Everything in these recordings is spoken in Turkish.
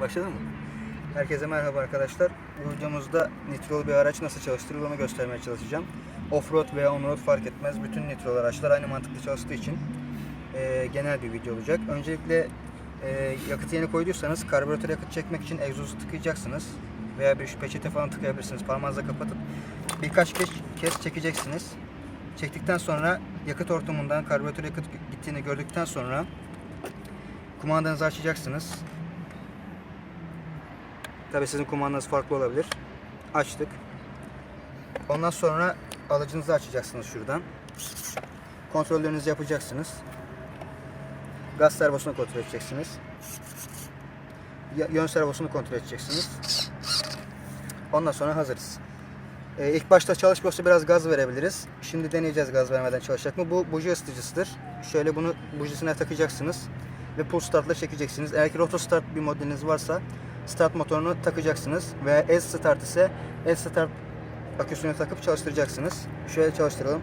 Başladın mı? Herkese merhaba arkadaşlar. Bu videomuzda nitrolu bir araç nasıl çalıştırılır onu göstermeye çalışacağım. Offroad veya onroad fark etmez. Bütün nitrolu araçlar aynı mantıkla çalıştığı için e, genel bir video olacak. Öncelikle e, yakıt yeni koyduysanız karbüratör yakıt çekmek için egzozu tıkayacaksınız. Veya bir peçete falan tıkayabilirsiniz. Parmağınızla kapatıp birkaç kez, kez çekeceksiniz. Çektikten sonra yakıt ortamından karbüratör yakıt gittiğini gördükten sonra kumandanızı açacaksınız. Tabii sizin kumandanız farklı olabilir. Açtık. Ondan sonra alıcınızı açacaksınız şuradan. Kontrollerinizi yapacaksınız. Gaz servosunu kontrol edeceksiniz. Yön servosunu kontrol edeceksiniz. Ondan sonra hazırız. Ee, ilk başta çalışmıyorsa biraz gaz verebiliriz. Şimdi deneyeceğiz gaz vermeden çalışacak mı. Bu buji ısıtıcısıdır. Şöyle bunu bujisine takacaksınız ve pull startla çekeceksiniz. Eğer ki roto start bir modeliniz varsa start motorunu takacaksınız veya el start ise el start aküsünü takıp çalıştıracaksınız. Şöyle çalıştıralım.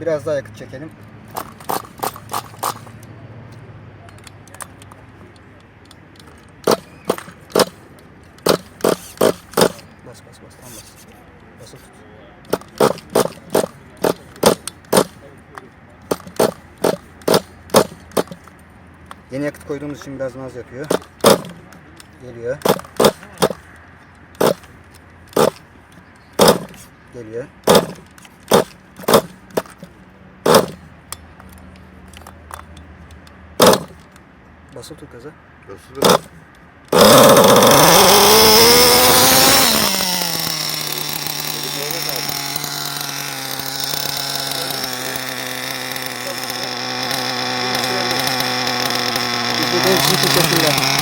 Biraz daha yakıt çekelim. Bas bas bas tam bas. Basılı tut. Yeni yakıt koyduğumuz için biraz naz yapıyor. Geliyor. Geliyor. Basılı tut gaza. Nasıl? This is the